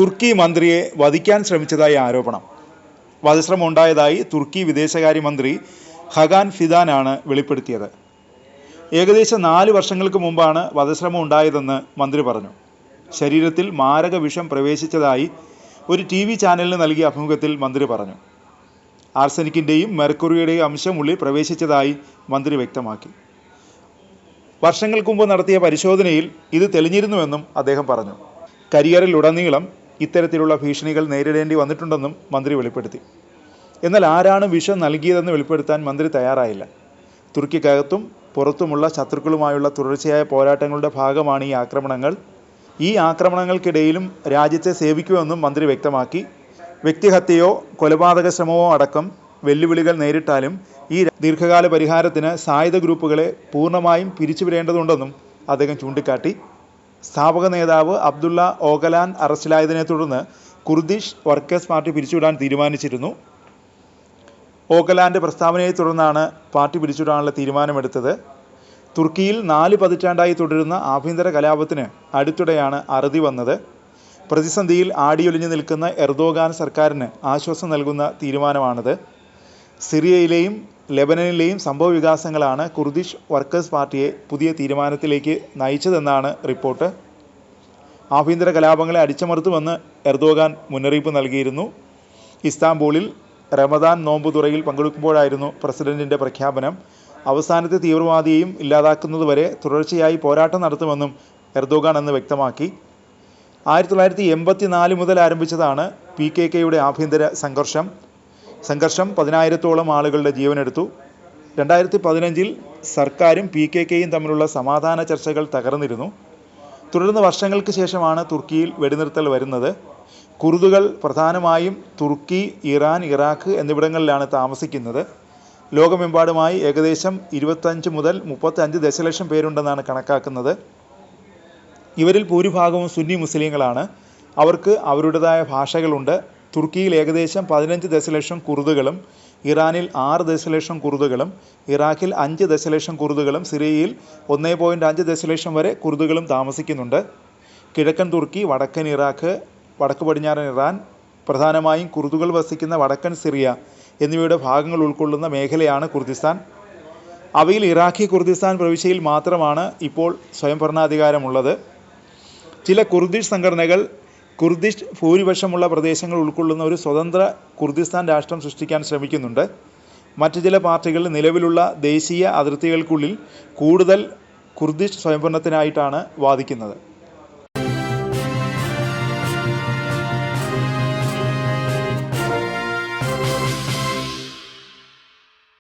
തുർക്കി മന്ത്രിയെ വധിക്കാൻ ശ്രമിച്ചതായി ആരോപണം. വധശ്രമം ഉണ്ടായതായി തുർക്കി വിദേശകാര്യമന്ത്രി ഹഗാൻ ഫിദാനാണ് വെളിപ്പെടുത്തിയത്. ഏകദേശം നാല് വർഷങ്ങൾക്ക് മുമ്പാണ് വധശ്രമം ഉണ്ടായതെന്ന് മന്ത്രി പറഞ്ഞു. ശരീരത്തിൽ മാരക വിഷം പ്രവേശിച്ചതായി ഒരു ടി വി ചാനലിന് നൽകിയ അഭിമുഖത്തിൽ മന്ത്രി പറഞ്ഞു. ആർസനിക്കിന്റെയും മെർക്കുറിയുടെയും അംശം ഉള്ളിൽ പ്രവേശിച്ചതായി മന്ത്രി വ്യക്തമാക്കി. വർഷങ്ങൾക്ക് മുമ്പ് നടത്തിയ പരിശോധനയിൽ ഇത് തെളിഞ്ഞിരുന്നുവെന്നും അദ്ദേഹം പറഞ്ഞു. കരിയറിലുടനീളം ഇത്തരത്തിലുള്ള ഭീഷണികൾ നേരിടേണ്ടി വന്നിട്ടുണ്ടെന്നും മന്ത്രി വെളിപ്പെടുത്തി. എന്നാൽ ആരാണ് വിഷം നൽകിയതെന്ന് വെളിപ്പെടുത്താൻ മന്ത്രി തയ്യാറായില്ല. തുർക്കിക്കകത്തും പുറത്തുമുള്ള ശത്രുക്കളുമായുള്ള തുടർച്ചയായ പോരാട്ടങ്ങളുടെ ഭാഗമാണ് ഈ ആക്രമണങ്ങൾ. ഈ ആക്രമണങ്ങൾക്കിടയിലും രാജ്യത്തെ സേവിക്കുമെന്നും മന്ത്രി വ്യക്തമാക്കി. വ്യക്തിഹത്യയോ കൊലപാതക ശ്രമമോ അടക്കം വെല്ലുവിളികൾ നേരിട്ടാലും ഈ ദീർഘകാല പരിഹാരത്തിന് സായുധ ഗ്രൂപ്പുകളെ പൂർണമായും പിരിച്ചുവിടേണ്ടതുണ്ടെന്നും അദ്ദേഹം ചൂണ്ടിക്കാട്ടി. സ്ഥാപക നേതാവ് അബ്ദുള്ള ഓഗലാൻ അറസ്റ്റിലായതിനെ തുടർന്ന് കുർദിഷ് വർക്കേഴ്സ് പാർട്ടി പിരിച്ചുവിടാൻ തീരുമാനിച്ചിരുന്നു. ഓഗലാന്റെ പ്രസ്താവനയെ തുടർന്നാണ് പാർട്ടി പിരിച്ചുവിടാനുള്ള തീരുമാനമെടുത്തത്. തുർക്കിയിൽ നാല് പതിറ്റാണ്ടായി തുടരുന്ന ആഭ്യന്തര കലാപത്തിന് അടുത്തിടെയാണ് അറുതി വന്നത്. പ്രതിസന്ധിയിൽ ആടിയൊലിഞ്ഞു നിൽക്കുന്ന എർദോഗാൻ സർക്കാരിന് ആശ്വാസം നൽകുന്ന തീരുമാനമാണിത്. സിറിയയിലെയും ലെബനനിലെയും സംഭവ വികാസങ്ങളാണ് കുർദിഷ് വർക്കേഴ്സ് പാർട്ടിയെ പുതിയ തീരുമാനത്തിലേക്ക് നയിച്ചതെന്നാണ് റിപ്പോർട്ട്. ആഭ്യന്തര കലാപങ്ങളെ അടിച്ചമർത്തുമെന്ന് എർദോഗാൻ മുന്നറിയിപ്പ് നൽകിയിരുന്നു. ഇസ്താംബൂളിൽ റമദാൻ നോമ്പ് തുറയിൽ പങ്കെടുക്കുമ്പോഴായിരുന്നു പ്രസിഡന്റിന്റെ പ്രഖ്യാപനം. അവസാനത്തെ തീവ്രവാദിയെയും ഇല്ലാതാക്കുന്നതുവരെ തുടർച്ചയായി പോരാട്ടം നടത്തുമെന്നും എർദോഗാൻ അന്ന് വ്യക്തമാക്കി. ആയിരത്തി തൊള്ളായിരത്തി എൺപത്തി നാല് മുതൽ ആരംഭിച്ചതാണ് പി കെ കെയുടെ ആഭ്യന്തര സംഘർഷം. സംഘർഷം പതിനായിരത്തോളം ആളുകളുടെ ജീവനെടുത്തു. രണ്ടായിരത്തി പതിനഞ്ചിൽ സർക്കാരും പി കെ കെയും തമ്മിലുള്ള സമാധാന ചർച്ചകൾ തകർന്നിരുന്നു. തുടർന്ന് വർഷങ്ങൾക്ക് ശേഷമാണ് തുർക്കിയിൽ വെടിനിർത്തൽ വരുന്നത്. കുർദുകൾ പ്രധാനമായും തുർക്കി ഇറാൻ ഇറാഖ് എന്നിവിടങ്ങളിലാണ് താമസിക്കുന്നത്. ലോകമെമ്പാടുമായി ഏകദേശം ഇരുപത്തഞ്ച് മുതൽ മുപ്പത്തഞ്ച് ദശലക്ഷം പേരുണ്ടെന്നാണ് കണക്കാക്കുന്നത്. ഇവരിൽ ഭൂരിഭാഗവും സുന്നി മുസ്ലിങ്ങളാണ്. അവർക്ക് അവരുടേതായ ഭാഷകളുണ്ട്. തുർക്കിയിൽ ഏകദേശം പതിനഞ്ച് ദശലക്ഷം കുർദുകളും ഇറാനിൽ ആറ് ദശലക്ഷം കുർദുകളും ഇറാഖിൽ അഞ്ച് ദശലക്ഷം കുർദുകളും സിറിയയിൽ ഒന്നേ പോയിന്റ് അഞ്ച് ദശലക്ഷം വരെ കുർദുകളും താമസിക്കുന്നുണ്ട്. കിഴക്കൻ തുർക്കി വടക്കൻ ഇറാഖ് വടക്ക് പടിഞ്ഞാറൻ ഇറാൻ പ്രധാനമായും കുർദുകൾ വസിക്കുന്ന വടക്കൻ സിറിയ എന്നിവയുടെ ഭാഗങ്ങൾ ഉൾക്കൊള്ളുന്ന മേഖലയാണ് കുർദിസ്ഥാൻ. അവയിൽ ഇറാഖി കുർദിസ്ഥാൻ പ്രവിശ്യയിൽ മാത്രമാണ് ഇപ്പോൾ സ്വയംഭരണാധികാരമുള്ളത്. ചില കുർദിഷ് സംഘടനകൾ കുർദിഷ് ഭൂരിപക്ഷമുള്ള പ്രദേശങ്ങൾ ഉൾക്കൊള്ളുന്ന ഒരു സ്വതന്ത്ര കുർദിസ്ഥാൻ രാഷ്ട്രം സൃഷ്ടിക്കാൻ ശ്രമിക്കുന്നുണ്ട്. മറ്റു ചില പാർട്ടികൾ നിലവിലുള്ള ദേശീയ അതിർത്തികൾക്കുള്ളിൽ കൂടുതൽ കുർദിഷ് സ്വയംഭരണത്തിനായിട്ടാണ് വാദിക്കുന്നത്.